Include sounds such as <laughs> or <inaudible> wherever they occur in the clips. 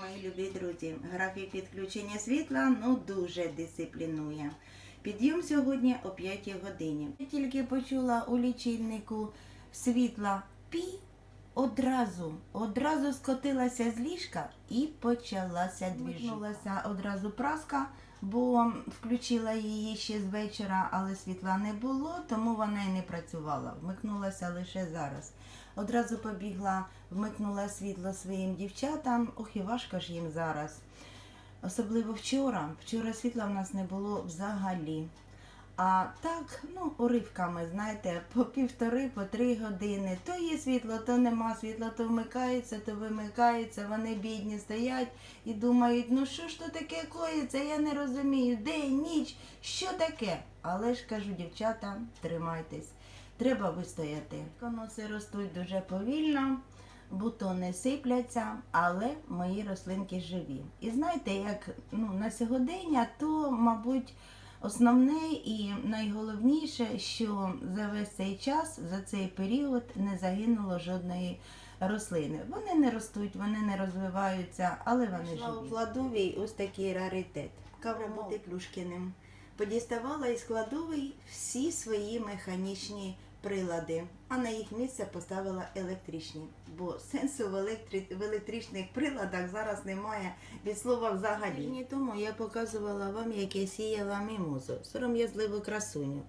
мої любі друзі. Графік підключення світла ну дуже дисциплінує. Підйом сьогодні о 5 годині. Я тільки почула у лічильнику світла пі. Одразу, одразу скотилася з ліжка і почалася двіжнулася одразу праска, бо включила її ще з вечора, але світла не було, тому вона і не працювала. Вмикнулася лише зараз. Одразу побігла, вмикнула світло своїм дівчатам. Ох, і важко ж їм зараз. Особливо вчора. Вчора світла в нас не було взагалі. А так, ну, уривками, знаєте, по півтори, по три години. То є світло, то нема світла, то вмикається, то вимикається. Вони бідні стоять і думають, ну що ж то таке коїться, я не розумію, день, ніч, що таке? Але ж кажу, дівчата, тримайтесь, треба вистояти. Коноси ростуть дуже повільно. Бутони сипляться, але мої рослинки живі. І знаєте, як ну, на сьогодення, то, мабуть, Основне і найголовніше, що за весь цей час, за цей період не загинуло жодної рослини. Вони не ростуть, вони не розвиваються, але вони живі. у кладовій ось такий раритет. Кавра бути Плюшкіним. Подіставала із кладовий всі свої механічні прилади, а на їх місце поставила електричні. Бо сенсу в, електри... в електричних приладах зараз немає від слова взагалі. Тижні тому я показувала вам, як я сіяла мімозу, сором'язливу красуню.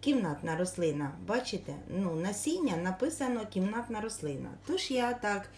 Кімнатна рослина, бачите? Ну, насіння написано кімнатна рослина. Тож я так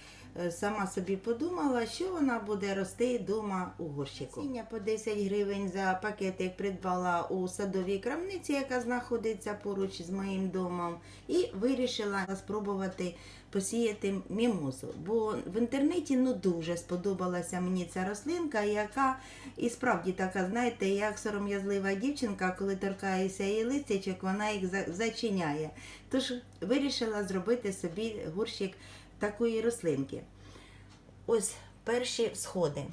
сама собі подумала, що вона буде рости вдома у горщику. Сіння по 10 гривень за пакетик придбала у садовій крамниці, яка знаходиться поруч з моїм домом, і вирішила спробувати посіяти мімозу. Бо в інтернеті ну дуже сподобалася мені ця рослинка, яка і справді така, знаєте, як сором'язлива дівчинка, коли торкається її листячок, вона їх зачиняє. Тож вирішила зробити собі гурщик такої рослинки. Ось перші сходи.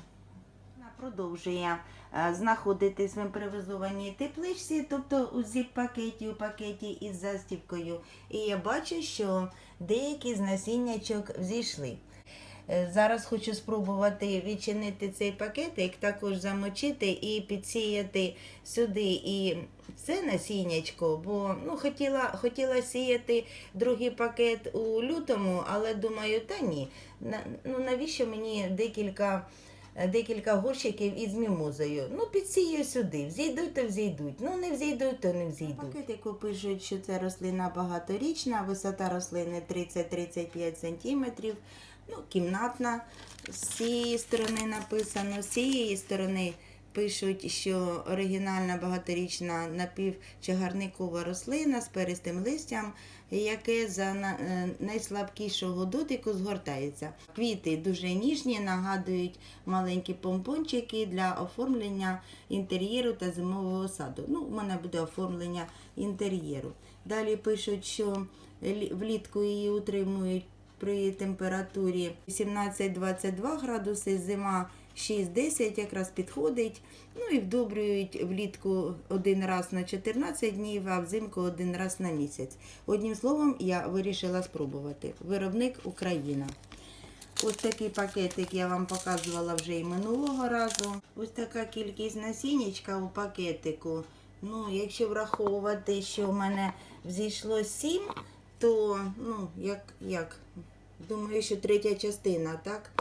Продовжує е, знаходитись в імпровізованій тепличці, тобто у зіп-пакеті, у пакеті із застібкою. І я бачу, що деякі з насіннячок взійшли. Е, Зараз хочу спробувати відчинити цей пакетик, також замочити і підсіяти сюди і це насіннячко, бо ну, хотіла, хотіла сіяти другий пакет у лютому, але думаю, та ні. На, ну, навіщо мені декілька, декілька горщиків із мімозою? Ну, підсію сюди. Взійдуть, то взійдуть. Ну, не взійдуть, то не взійдуть. Пакетику пишуть, що це рослина багаторічна, висота рослини 30-35 см. Ну, кімнатна. З цієї сторони написано, з цієї сторони пишуть, що оригінальна багаторічна напівчагарникова рослина з перистим листям, яке за е, найслабкішого дотику згортається. Квіти дуже ніжні, нагадують маленькі помпончики для оформлення інтер'єру та зимового саду. Ну, у мене буде оформлення інтер'єру. Далі пишуть, що влітку її утримують при температурі 17-22 градуси, зима 6-10 якраз підходить. Ну і вдобрюють влітку один раз на 14 днів, а взимку один раз на місяць. Одним словом, я вирішила спробувати. Виробник Україна. Ось такий пакетик я вам показувала вже і минулого разу. Ось така кількість насіннячка у пакетику. Ну, якщо враховувати, що в мене взійшло 7, то ну, як, як? Думаю, що третя частина, так?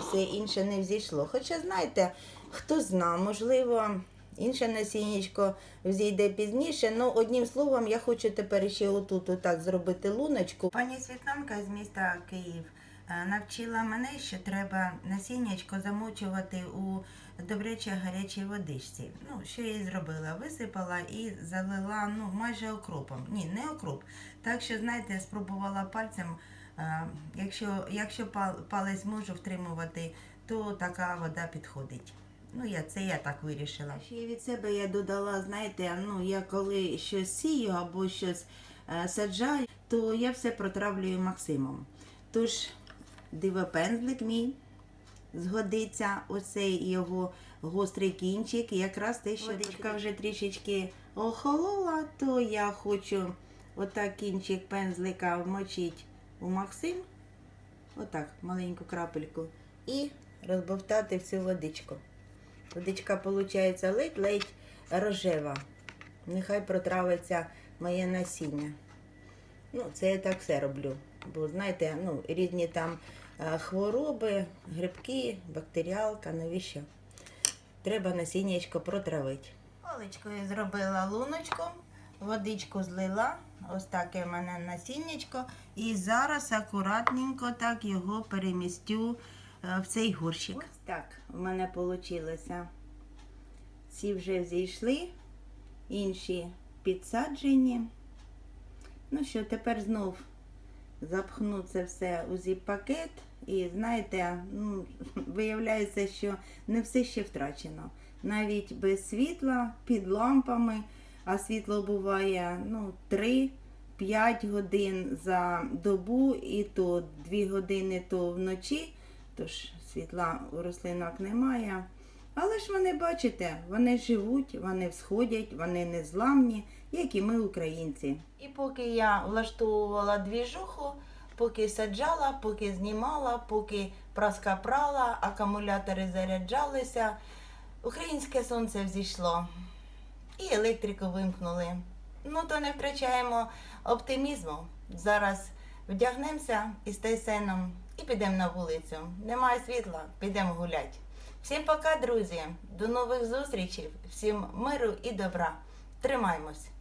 Все інше не взійшло. Хоча, знаєте, хто зна, можливо, інше насіннячко взійде пізніше. Ну, одним словом, я хочу тепер ще отут отак зробити луночку. Пані Світланка з міста Київ е, навчила мене, що треба насіннячко замочувати у добряче гарячій водичці. Ну, що я і зробила? Висипала і залила ну, майже окропом. Ні, не окроп. Так що, знаєте, спробувала пальцем. Якщо, якщо палець можу втримувати, то така вода підходить. Ну, я це я так вирішила. Ще від себе я додала, знаєте, ну я коли щось сію або щось е, саджаю, то я все протравлюю Максимом. Тож, дивопензлик мій згодиться, оцей його гострий кінчик, якраз те, що водичка вже трішечки охолола, то я хочу отак кінчик пензлика вмочити у Максим, отак, маленьку крапельку, і розбовтати всю водичку. Водичка виходить ледь-ледь рожева. Нехай протравиться моє насіння. Ну, це я так все роблю. Бо знаєте, ну, різні там е, хвороби, грибки, бактеріалка, навіщо? Треба насіннячко протравити. Паличкою зробила луночку, водичку злила. Ось таке в мене насіннячко. І зараз акуратненько так його перемістю е, в цей горщик. Ось так в мене вийшло. Ці вже зійшли, інші підсаджені. Ну що, тепер знов запхну це все у зіп-пакет. І знаєте, ну, <laughs> виявляється, що не все ще втрачено. Навіть без світла, під лампами, а світло буває ну, 3-5 годин за добу, і то 2 години то вночі, тож світла у рослинок немає. Але ж вони, бачите, вони живуть, вони всходять, вони незламні, як і ми, українці. І поки я влаштовувала двіжуху, поки саджала, поки знімала, поки праска прала, акумулятори заряджалися, українське сонце взійшло і електрику вимкнули. Ну то не втрачаємо оптимізму. Зараз вдягнемося із Тайсеном і підемо на вулицю. Немає світла, підемо гуляти. Всім пока, друзі! До нових зустрічей, всім миру і добра. Тримаймось!